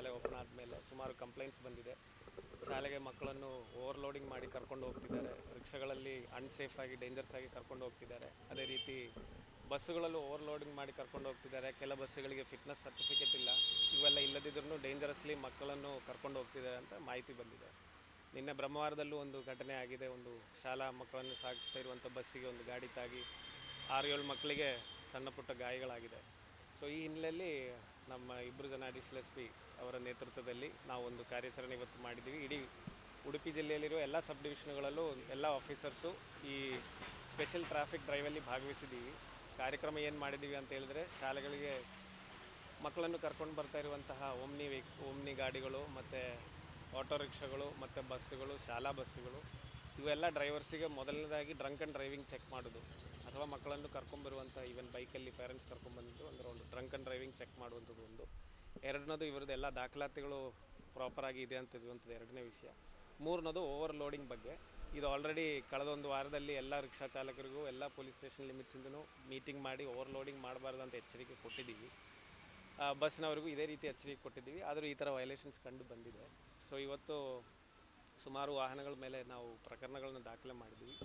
ಶಾಲೆ ಓಪನ್ ಆದಮೇಲೆ ಸುಮಾರು ಕಂಪ್ಲೇಂಟ್ಸ್ ಬಂದಿದೆ. ಶಾಲೆಗೆ ಮಕ್ಕಳನ್ನು ಓವರ್ಲೋಡಿಂಗ್ ಮಾಡಿ ಕರ್ಕೊಂಡು ಹೋಗ್ತಿದ್ದಾರೆ. ರಿಕ್ಷಾಗಳಲ್ಲಿ ಅನ್ಸೇಫ್ ಆಗಿ ಡೇಂಜರ್ಸ್ ಆಗಿ ಕರ್ಕೊಂಡು ಹೋಗ್ತಿದ್ದಾರೆ. ಅದೇ ರೀತಿ ಬಸ್ಸುಗಳಲ್ಲೂ ಓವರ್ಲೋಡಿಂಗ್ ಮಾಡಿ ಕರ್ಕೊಂಡು ಹೋಗ್ತಿದ್ದಾರೆ. ಕೆಲ ಬಸ್ಸುಗಳಿಗೆ ಫಿಟ್ನೆಸ್ ಸರ್ಟಿಫಿಕೇಟ್ ಇಲ್ಲ. ಇವೆಲ್ಲ ಇಲ್ಲದಿದ್ರೂ ಡೇಂಜರಸ್ಲಿ ಮಕ್ಕಳನ್ನು ಕರ್ಕೊಂಡು ಹೋಗ್ತಿದ್ದಾರೆ ಅಂತ ಮಾಹಿತಿ ಬಂದಿದೆ. ನಿನ್ನೆ ಬ್ರಹ್ಮವಾರದಲ್ಲೂ ಒಂದು ಘಟನೆ ಆಗಿದೆ. ಒಂದು ಶಾಲಾ ಮಕ್ಕಳನ್ನು ಸಾಗಿಸ್ತಾ ಇರುವಂಥ ಬಸ್ಸಿಗೆ ಒಂದು ಗಾಡಿ ತಾಗಿ ಆರು ಏಳು ಮಕ್ಕಳಿಗೆ ಸಣ್ಣ ಪುಟ್ಟ ಗಾಯಗಳಾಗಿದೆ. ಸೊ ಈ ಹಿನ್ನೆಲೆಯಲ್ಲಿ ನಮ್ಮ ಇಬ್ಬರು ಜನ ಅಡಿಷನಲ್ ಎಸ್ ಪಿ ಅವರ ನೇತೃತ್ವದಲ್ಲಿ ನಾವು ಒಂದು ಕಾರ್ಯಾಚರಣೆ ಇವತ್ತು ಮಾಡಿದ್ದೀವಿ. ಇಡೀ ಉಡುಪಿ ಜಿಲ್ಲೆಯಲ್ಲಿರುವ ಎಲ್ಲ ಸಬ್ ಡಿವಿಷನ್ಗಳಲ್ಲೂ ಎಲ್ಲ ಆಫೀಸರ್ಸು ಈ ಸ್ಪೆಷಲ್ ಟ್ರಾಫಿಕ್ ಡ್ರೈವಲ್ಲಿ ಭಾಗವಹಿಸಿದ್ದೀವಿ. ಕಾರ್ಯಕ್ರಮ ಏನು ಮಾಡಿದ್ದೀವಿ ಅಂತ ಹೇಳಿದ್ರೆ ಶಾಲೆಗಳಿಗೆ ಮಕ್ಕಳನ್ನು ಕರ್ಕೊಂಡು ಬರ್ತಾ ಇರುವಂತಹ ಓಮ್ನಿ ಓಮ್ನಿ ಗಾಡಿಗಳು ಮತ್ತು ಆಟೋ ರಿಕ್ಷಾಗಳು ಮತ್ತು ಬಸ್ಸುಗಳು, ಶಾಲಾ ಬಸ್ಸುಗಳು, ಇವೆಲ್ಲ ಡ್ರೈವರ್ಸಿಗೆ ಮೊದಲನೇದಾಗಿ ಡ್ರಂಕ್ ಆ್ಯಂಡ್ ಡ್ರೈವಿಂಗ್ ಚೆಕ್ ಮಾಡೋದು ಅಥವಾ ಮಕ್ಕಳನ್ನು ಕರ್ಕೊಂಬರುವಂಥ ಈವನ್ ಬೈಕಲ್ಲಿ ಪೇರೆಂಟ್ಸ್ ಕರ್ಕೊಂಬಂದಿದ್ದು, ಅಂದರೆ ಒಂದು ಡ್ರಂಕ್ ಆ್ಯಂಡ್ ಡ್ರೈವಿಂಗ್ ಚೆಕ್ ಮಾಡುವಂಥದ್ದು ಒಂದು. ಎರಡನೇದು ಇವರದ್ದು ಎಲ್ಲ ದಾಖಲಾತಿಗಳು ಪ್ರಾಪರಾಗಿ ಇದೆ ಅಂತ ಇರುವಂಥದ್ದು ಎರಡನೇ ವಿಷಯ. ಮೂರನೇದು ಓವರ್ ಲೋಡಿಂಗ್ ಬಗ್ಗೆ. ಇದು ಆಲ್ರೆಡಿ ಕಳೆದ ಒಂದು ವಾರದಲ್ಲಿ ಎಲ್ಲ ರಿಕ್ಷಾ ಚಾಲಕರಿಗೂ, ಎಲ್ಲ ಪೊಲೀಸ್ ಸ್ಟೇಷನ್ ಲಿಮಿಟ್ಸಿಂದನೂ ಮೀಟಿಂಗ್ ಮಾಡಿ ಓವರ್ ಲೋಡಿಂಗ್ ಮಾಡಬಾರ್ದು ಅಂತ ಎಚ್ಚರಿಕೆ ಕೊಟ್ಟಿದ್ದೀವಿ. ಬಸ್ನವರಿಗೂ ಇದೇ ರೀತಿ ಎಚ್ಚರಿಕೆ ಕೊಟ್ಟಿದ್ದೀವಿ. ಆದರೂ ಈ ಥರ ವೈಲೇಷನ್ಸ್ ಕಂಡು ಬಂದಿದೆ. ಸೊ ಇವತ್ತು ಸುಮಾರು ವಾಹನಗಳ ಮೇಲೆ ನಾವು ಪ್ರಕರಣಗಳನ್ನು ದಾಖಲೆ ಮಾಡಿದ್ದೀವಿ.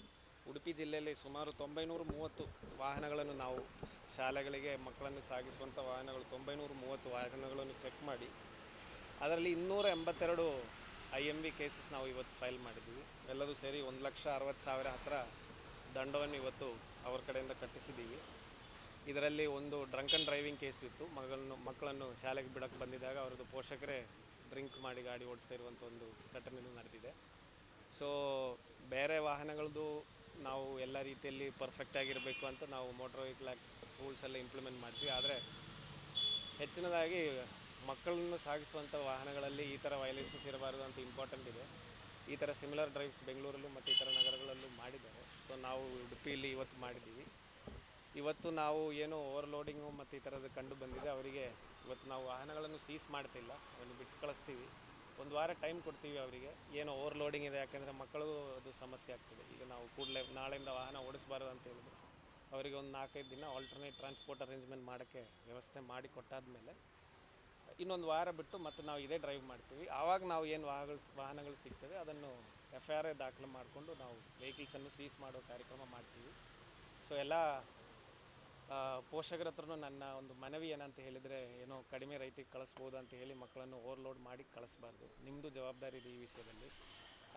ಉಡುಪಿ ಜಿಲ್ಲೆಯಲ್ಲಿ ಸುಮಾರು ತೊಂಬೈನೂರ ಮೂವತ್ತು ವಾಹನಗಳನ್ನು ನಾವು ಶಾಲೆಗಳಿಗೆ ಮಕ್ಕಳನ್ನು ಸಾಗಿಸುವಂಥ ವಾಹನಗಳು ತೊಂಬೈನೂರ ಮೂವತ್ತು ವಾಹನಗಳನ್ನು ಚೆಕ್ ಮಾಡಿ. ಅದರಲ್ಲಿ ಇನ್ನೂರ ಎಂಬತ್ತೆರಡು ಐ ಎಂ ವಿ ಕೇಸಸ್ ನಾವು ಇವತ್ತು ಫೈಲ್ ಮಾಡಿದ್ದೀವಿ ಎಲ್ಲದೂ ಸೇರಿ ಒಂದು ಲಕ್ಷ ಅರವತ್ತು ಸಾವಿರ ಹತ್ತಿರ ದಂಡವನ್ನು ಇವತ್ತು ಅವ್ರ ಕಡೆಯಿಂದ ಕಟ್ಟಿಸಿದ್ದೀವಿ. ಇದರಲ್ಲಿ ಒಂದು ಡ್ರಂಕ್ ಆ್ಯಂಡ್ ಡ್ರೈವಿಂಗ್ ಕೇಸ್ ಇತ್ತು. ಮಗಳನ್ನು, ಮಕ್ಕಳನ್ನು ಶಾಲೆಗೆ ಬಿಡೋಕ್ಕೆ ಬಂದಿದ್ದಾಗ ಅವ್ರದ್ದು ಪೋಷಕರೇ ಡ್ರಿಂಕ್ ಮಾಡಿ ಗಾಡಿ ಓಡಿಸ್ತಾ ಇರುವಂಥ ಒಂದು ಘಟನೆಯೂ ನಡೆದಿದೆ. ಸೊ ಬೇರೆ ವಾಹನಗಳದ್ದು ನಾವು ಎಲ್ಲ ರೀತಿಯಲ್ಲಿ ಪರ್ಫೆಕ್ಟ್ ಆಗಿರಬೇಕು ಅಂತ ನಾವು ಮೋಟರ್ ವೆಹಿಕಲ್ ಆ್ಯಕ್ಟ್ ರೂಲ್ಸ್ ಎಲ್ಲ ಇಂಪ್ಲಿಮೆಂಟ್ ಮಾಡ್ತೀವಿ ಆದರೆ ಹೆಚ್ಚಿನದಾಗಿ ಮಕ್ಕಳನ್ನು ಸಾಗಿಸುವಂಥ ವಾಹನಗಳಲ್ಲಿ ಈ ಥರ ವೈಲೇಷನ್ಸ್ ಇರಬಾರ್ದು ಅಂತ ಇಂಪಾರ್ಟೆಂಟ್ ಇದೆ. ಈ ಥರ ಸಿಮಿಲರ್ ಡ್ರೈವ್ಸ್ ಬೆಂಗಳೂರಲ್ಲೂ ಮತ್ತು ಇತರ ನಗರಗಳಲ್ಲೂ ಮಾಡಿದ್ದಾರೆ. ಸೊ ನಾವು ಉಡುಪಿಯಲ್ಲಿ ಇವತ್ತು ಮಾಡಿದ್ದೀವಿ. ಇವತ್ತು ನಾವು ಏನು ಓವರ್ಲೋಡಿಂಗು ಮತ್ತು ಈ ಥರದ್ದು ಕಂಡು ಬಂದಿದೆ. ಅವರಿಗೆ ಇವತ್ತು ನಾವು ವಾಹನಗಳನ್ನು ಸೀಸ್ ಮಾಡ್ತಿಲ್ಲ. ಅವನು ಬಿಟ್ಟು ಕಳಿಸ್ತೀವಿ ಒಂದು ವಾರ ಟೈಮ್ ಕೊಡ್ತೀವಿ ಅವರಿಗೆ. ಏನು ಓವರ್ಲೋಡಿಂಗ್ ಇದೆ, ಯಾಕೆಂದರೆ ಮಕ್ಕಳು ಅದು ಸಮಸ್ಯೆ ಆಗ್ತದೆ. ಈಗ ನಾವು ಕೂಡಲೇ ನಾಳೆಯಿಂದ ವಾಹನ ಓಡಿಸಬಾರ್ದು ಅಂತ ಹೇಳಿದ್ರು. ಅವರಿಗೆ ಒಂದು ನಾಲ್ಕೈದು ದಿನ ಆಲ್ಟರ್ನೇಟ್ ಟ್ರಾನ್ಸ್ಪೋರ್ಟ್ ಅರೇಂಜ್ಮೆಂಟ್ ಮಾಡೋಕ್ಕೆ ವ್ಯವಸ್ಥೆ ಮಾಡಿ ಕೊಟ್ಟಾದಮೇಲೆ ಇನ್ನೊಂದು ವಾರ ಬಿಟ್ಟು ಮತ್ತೆ ನಾವು ಇದೇ ಡ್ರೈವ್ ಮಾಡ್ತೀವಿ. ಆವಾಗ ನಾವು ಏನು ವಾಹನಗಳು ವಾಹನಗಳು ಸಿಗ್ತವೆ, ಅದನ್ನು ಎಫ್ ಐ ಆರ್ ದಾಖಲೆ ಮಾಡಿಕೊಂಡು ನಾವು ವೆಹಿಕಲ್ಸನ್ನು ಸೀಸ್ ಮಾಡೋ ಕಾರ್ಯಕ್ರಮ ಮಾಡ್ತೀವಿ. ಸೊ ಎಲ್ಲ ಪೋಷಕರ ಹತ್ರನೂ ನನ್ನ ಒಂದು ಮನವಿ ಏನಂತ ಹೇಳಿದರೆ, ಏನೋ ಕಡಿಮೆ ರೈಟಿಗೆ ಕಳಿಸ್ಬೋದು ಅಂತ ಹೇಳಿ ಮಕ್ಕಳನ್ನು ಓವರ್ಲೋಡ್ ಮಾಡಿ ಕಳಿಸ್ಬಾರ್ದು. ನಿಮ್ಮದು ಜವಾಬ್ದಾರಿ ಇದೆ ಈ ವಿಷಯದಲ್ಲಿ.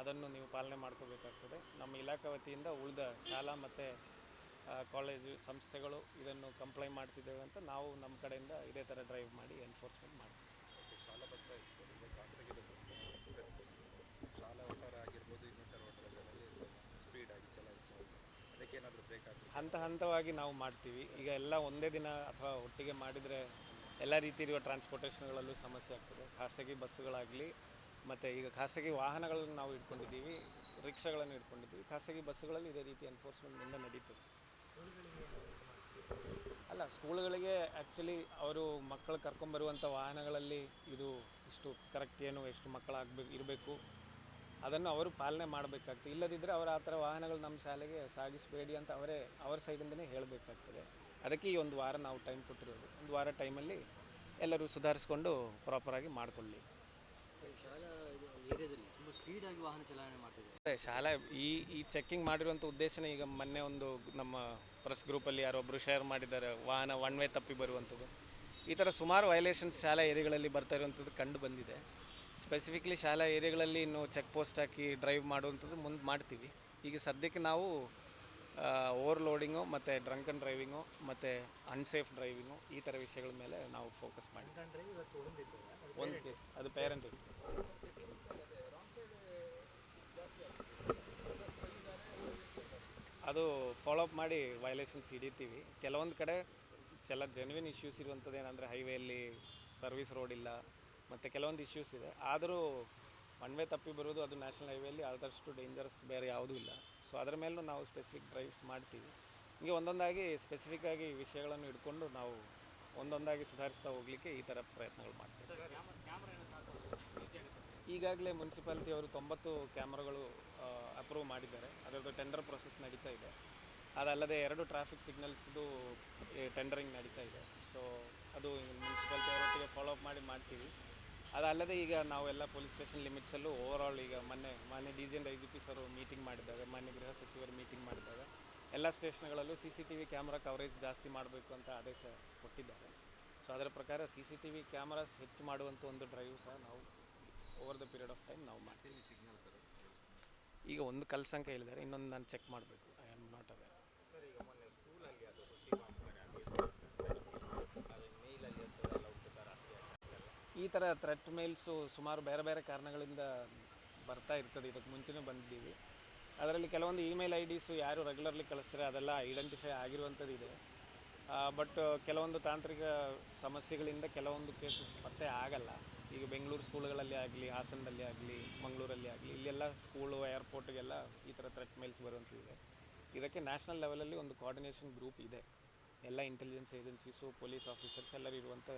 ಅದನ್ನು ನೀವು ಪಾಲನೆ ಮಾಡ್ಕೋಬೇಕಾಗ್ತದೆ. ನಮ್ಮ ಇಲಾಖೆ ವತಿಯಿಂದ ಉಳಿದ ಶಾಲಾ ಮತ್ತು ಕಾಲೇಜು ಸಂಸ್ಥೆಗಳು ಇದನ್ನು ಕಂಪ್ಲೈ ಮಾಡ್ತಿದ್ದೇವೆ ಅಂತ ನಾವು ನಮ್ಮ ಕಡೆಯಿಂದ ಇದೇ ಥರ ಡ್ರೈವ್ ಮಾಡಿ ಎನ್ಫೋರ್ಸ್ಮೆಂಟ್ ಮಾಡ್ತೀವಿ ಶಾಲಾ ಬಸ್ ಆಗಿರ್ಬೋದು ಈಗ ಖಾಸಗಿ ಬಸ್ ಸ್ಪೆಸಿಫಿಕ್ ಶಾಲಾ ಓಟರ್ ಆಗಿರ್ಬೋದು ಇನ್ನಿತರ ಓಟರ್ಗಳಲ್ಲಿ ಸ್ಪೀಡ್ ಆಗಿ ಚಲಾಯಿಸುವುದು ಏನಾದರೂ ಆಗಬೇಕು ಹಂತ ಹಂತವಾಗಿ ನಾವು ಮಾಡ್ತೀವಿ. ಈಗ ಎಲ್ಲ ಒಂದೇ ದಿನ ಅಥವಾ ಒಟ್ಟಿಗೆ ಮಾಡಿದರೆ ಎಲ್ಲ ರೀತಿ ಇರುವ ಟ್ರಾನ್ಸ್ಪೋರ್ಟೇಷನ್ಗಳಲ್ಲೂ ಸಮಸ್ಯೆ ಆಗ್ತದೆ. ಖಾಸಗಿ ಬಸ್ಸುಗಳಾಗಲಿ ಮತ್ತು ಈಗ ಖಾಸಗಿ ವಾಹನಗಳನ್ನು ನಾವು ಇಟ್ಕೊಂಡಿದ್ದೀವಿ ರಿಕ್ಷಾಗಳನ್ನು ಇಟ್ಕೊಂಡಿದ್ದೀವಿ ಖಾಸಗಿ ಬಸ್ಸುಗಳಲ್ಲಿ ಇದೇ ರೀತಿ ಎನ್ಫೋರ್ಸ್ಮೆಂಟ್ನಿಂದ ನಡೀತದೆ. ಅಲ್ಲ ಸ್ಕೂಲ್ಗಳಿಗೆ ಆ್ಯಕ್ಚುಲಿ ಅವರು ಮಕ್ಕಳು ಕರ್ಕೊಂಬರುವಂಥ ವಾಹನಗಳಲ್ಲಿ ಇದು ಇಷ್ಟು ಕರೆಕ್ಟ್ ಏನು ಎಷ್ಟು ಮಕ್ಕಳಾಗಬೇಕು ಇರಬೇಕು. ಅದನ್ನು ಅವರು ಪಾಲನೆ ಮಾಡಬೇಕಾಗ್ತದೆ. ಇಲ್ಲದಿದ್ದರೆ ಅವರು ಆ ಥರ ವಾಹನಗಳು ನಮ್ಮ ಶಾಲೆಗೆ ಸಾಗಿಸಬೇಡಿ ಅಂತ ಅವರೇ ಅವರ ಸೈಡಿಂದನೇ ಹೇಳಬೇಕಾಗ್ತದೆ. ಅದಕ್ಕೆ ಈ ಒಂದು ವಾರ ನಾವು ಟೈಮ್ ಕೊಟ್ಟಿರೋದು. ಒಂದು ವಾರ ಟೈಮಲ್ಲಿ ಎಲ್ಲರೂ ಸುಧಾರಿಸ್ಕೊಂಡು ಪ್ರಾಪರಾಗಿ ಮಾಡಿಕೊಳ್ಳಿ. ಅದೇ ಶಾಲೆ ಈ ಈ ಚೆಕ್ಕಿಂಗ್ ಮಾಡಿರುವಂಥ ಉದ್ದೇಶನೇ ಈಗ ಮೊನ್ನೆ ಒಂದು ನಮ್ಮ ಪ್ರೆಸ್ ಗ್ರೂಪಲ್ಲಿ ಯಾರೊಬ್ಬರು ಶೇರ್ ಮಾಡಿದ್ದಾರೆ ವಾಹನ ಒನ್ ವೇ ತಪ್ಪಿ ಬರುವಂಥದ್ದು. ಈ ಥರ ಸುಮಾರು ವೈಲೇಷನ್ಸ್ ಶಾಲಾ ಏರಿಯಾಗಳಲ್ಲಿ ಬರ್ತಾ ಇರುವಂಥದ್ದು ಕಂಡು ಬಂದಿದೆ. ಸ್ಪೆಸಿಫಿಕ್ಲಿ ಶಾಲಾ ಏರಿಯಾಗಳಲ್ಲಿ ಇನ್ನು ಚೆಕ್ ಪೋಸ್ಟ್ ಹಾಕಿ ಡ್ರೈವ್ ಮಾಡುವಂಥದ್ದು ಮುಂದೆ ಮಾಡ್ತೀವಿ. ಈಗ ಸದ್ಯಕ್ಕೆ ನಾವು ಓವರ್ಲೋಡಿಂಗು ಮತ್ತು ಡ್ರಂಕ್ ಡ್ರೈವಿಂಗು ಮತ್ತು ಅನ್ಸೇಫ್ ಡ್ರೈವಿಂಗು ಈ ಥರ ವಿಷಯಗಳ ಮೇಲೆ ನಾವು ಫೋಕಸ್ ಮಾಡಿ. ಒಂದು ಕೇಸ್ ಅದು ಪೇರೆಂಟ್ ಅದು ಫಾಲೋಅಪ್ ಮಾಡಿ ವೈಲೇಷನ್ಸ್ ಹಿಡಿತೀವಿ. ಕೆಲವೊಂದು ಕಡೆ ಚೆಲ್ಲ ಜೆನ್ವಿನ್ ಇಶ್ಯೂಸ್ ಇರುವಂಥದ್ದು ಏನಂದರೆ ಹೈವೇಯಲ್ಲಿ ಸರ್ವಿಸ್ ರೋಡ್ ಇಲ್ಲ ಮತ್ತು ಕೆಲವೊಂದು ಇಶ್ಯೂಸ್ ಇದೆ. ಆದರೂ ಒನ್ ವೇ ತಪ್ಪಿ ಬರೋದು ಅದು ನ್ಯಾಷನಲ್ ಹೈವೇಲಿ ಆದಷ್ಟು ಡೇಂಜರಸ್ ಬೇರೆ ಯಾವುದೂ ಇಲ್ಲ. ಸೊ ಅದರ ಮೇಲೂ ನಾವು ಸ್ಪೆಸಿಫಿಕ್ ಡ್ರೈವ್ಸ್ ಮಾಡ್ತೀವಿ. ಹೀಗೆ ಒಂದೊಂದಾಗಿ ಸ್ಪೆಸಿಫಿಕ್ ಆಗಿ ವಿಷಯಗಳನ್ನು ಇಟ್ಕೊಂಡು ನಾವು ಒಂದೊಂದಾಗಿ ಸುಧಾರಿಸ್ತಾ ಹೋಗಲಿಕ್ಕೆ ಈ ಥರ ಪ್ರಯತ್ನಗಳು ಮಾಡ್ತೀವಿ. ಈಗಾಗಲೇ ಮುನ್ಸಿಪಾಲಿಟಿ ಅವರು ತೊಂಬತ್ತು ಕ್ಯಾಮ್ರಾಗಳು ಅಪ್ರೂವ್ ಮಾಡಿದ್ದಾರೆ. ಅದರದ್ದು ಟೆಂಡರ್ ಪ್ರೊಸೆಸ್ ನಡೀತಾ ಇದೆ. ಅದಲ್ಲದೆ ಎರಡು ಟ್ರಾಫಿಕ್ ಸಿಗ್ನಲ್ಸ್ದು ಟೆಂಡರಿಂಗ್ ನಡೀತಾ ಇದೆ. ಸೊ ಅದು ಮುನ್ಸಿಪಾಲ್ಟಿ ಅವರೊಟ್ಟಿಗೆ ಫಾಲೋ ಅಪ್ ಮಾಡಿ ಮಾಡ್ತೀವಿ. ಅದಲ್ಲದೆ ಈಗ ನಾವೆಲ್ಲ ಪೊಲೀಸ್ ಸ್ಟೇಷನ್ ಲಿಮಿಟ್ಸಲ್ಲೂ ಓವರ್ ಆಲ್ ಈಗ ಮೊನ್ನೆ ಮೊನ್ನೆ D G and I G P sir meeting ಮಾಡಿದಾಗ, ಮಾನ್ಯ ಗೃಹ ಸಚಿವರು ಮೀಟಿಂಗ್ ಮಾಡಿದಾಗ, ಎಲ್ಲ ಸ್ಟೇಷನ್ಗಳಲ್ಲೂ C C T V camera coverage ಜಾಸ್ತಿ ಮಾಡಬೇಕು ಅಂತ ಆದೇಶ ಕೊಟ್ಟಿದ್ದಾರೆ. ಸೊ ಅದರ ಪ್ರಕಾರ C C T V cameras ಹೆಚ್ಚು ಮಾಡುವಂಥ ಒಂದು ಡ್ರೈವ್ ಸಹ ನಾವು over the period of time ನಾವು ಮಾಡ್ತೀವಿ. ಸಿಗ್ನಲ್ ಸರ್ ಈಗ ಒಂದು ಕಲ್ಸಂಕ ಹೇಳಿದ್ದಾರೆ, ಇನ್ನೊಂದು ನಾನು ಚೆಕ್ ಮಾಡಬೇಕು I am not aware sir ಈಗ ಮೊನ್ನೆ ಸ್ಕೂಲಲ್ಲಿ ಅದು ಖುಷಿ ಮಾಡ್ತಾರೆ ಅದು ಮೇಲಲ್ಲಿ ಎಲ್ಲ ಉಂಟು ಸರ್ ಈ ಥರ ಥ್ರೆಟ್ ಮೇಲ್ಸು ಸುಮಾರು ಬೇರೆ ಬೇರೆ ಕಾರಣಗಳಿಂದ ಬರ್ತಾ ಇರ್ತದೆ. ಇದಕ್ಕೆ ಮುಂಚೆನೇ ಬಂದಿದ್ದೀವಿ. ಅದರಲ್ಲಿ ಕೆಲವೊಂದು ಇಮೇಲ್ ಐ ಡಿಸು ಯಾರು ರೆಗ್ಯುಲರ್ಲಿ ಕಳಿಸ್ತಾರೆ, ಅದೆಲ್ಲ ಐಡೆಂಟಿಫೈ ಆಗಿರುವಂಥದ್ದು ಇದೆ. ಬಟ್ ಕೆಲವೊಂದು ತಾಂತ್ರಿಕ ಸಮಸ್ಯೆಗಳಿಂದ ಕೆಲವೊಂದು ಕೇಸಸ್ ಪತ್ತೆ ಆಗಲ್ಲ. ಈಗ ಬೆಂಗಳೂರು ಸ್ಕೂಲ್ಗಳಲ್ಲಿ ಆಗಲಿ, ಹಾಸನದಲ್ಲಿ ಆಗಲಿ, ಮಂಗಳೂರಲ್ಲಿ ಆಗಲಿ, ಇಲ್ಲೆಲ್ಲ ಸ್ಕೂಲು ಏರ್ಪೋರ್ಟ್ಗೆಲ್ಲ ಈ ಥರ ಥ್ರೆಟ್ ಮೇಲ್ಸ್ ಬರುವಂಥದ್ದಿದೆ ಇದಕ್ಕೆ ನ್ಯಾಷನಲ್ ಲೆವೆಲಲ್ಲಿ ಒಂದು ಕೋಆರ್ಡಿನೇಷನ್ ಗ್ರೂಪ್ ಇದೆ. ಎಲ್ಲ ಇಂಟೆಲಿಜೆನ್ಸ್ ಏಜೆನ್ಸೀಸು ಪೊಲೀಸ್ ಆಫೀಸರ್ಸ್ ಎಲ್ಲರೂ ಇರುವಂಥ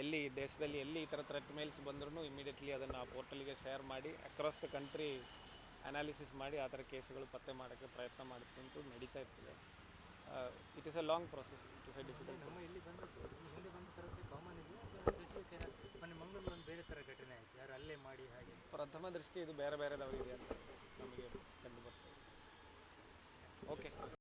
ಎಲ್ಲಿ ದೇಶದಲ್ಲಿ ಎಲ್ಲಿ ಈ ಥರ ಥ್ರೆಟ್ ಮೇಲ್ಸ್ ಬಂದ್ರೂ ಇಮಿಡಿಯೇಟ್ಲಿ ಅದನ್ನು ಆ ಪೋರ್ಟಲ್ಗೆ ಶೇರ್ ಮಾಡಿ ಅಕ್ರಾಸ್ ದ ಕಂಟ್ರಿ ಅನಾಲಿಸಿಸ್ ಮಾಡಿ ಆ ಥರ ಕೇಸ್ಗಳು ಪತ್ತೆ ಮಾಡೋಕ್ಕೆ ಪ್ರಯತ್ನ ಮಾಡುತ್ತಂತೂ ನಡೀತಾ ಇರ್ತದೆ. It is a long process it is a difficult ನಮ್ಮ ಇಲ್ಲಿ ಬಂದದ್ದು ಈ ಹಿಂದೆ ಬಂದ ಥರದ್ದು ಕಾಮನ್ ಇದೆಯಾ ಅಥವಾ ಸ್ಪೆಸಿಫಿಕ್ ಮೊನ್ನೆ ಮಂಗಳೂರಲ್ಲಿ ಒಂದು ಬೇರೆ ಥರ ಘಟನೆ ಆಯಿತು ಯಾರು ಅಲ್ಲೇ ಮಾಡಿ ಹಾಗೆ. ಪ್ರಥಮ ದೃಷ್ಟಿ ಇದು ಬೇರೆ ಬೇರೆದವರಿದೆ ಅಂತ ನಮಗೆ.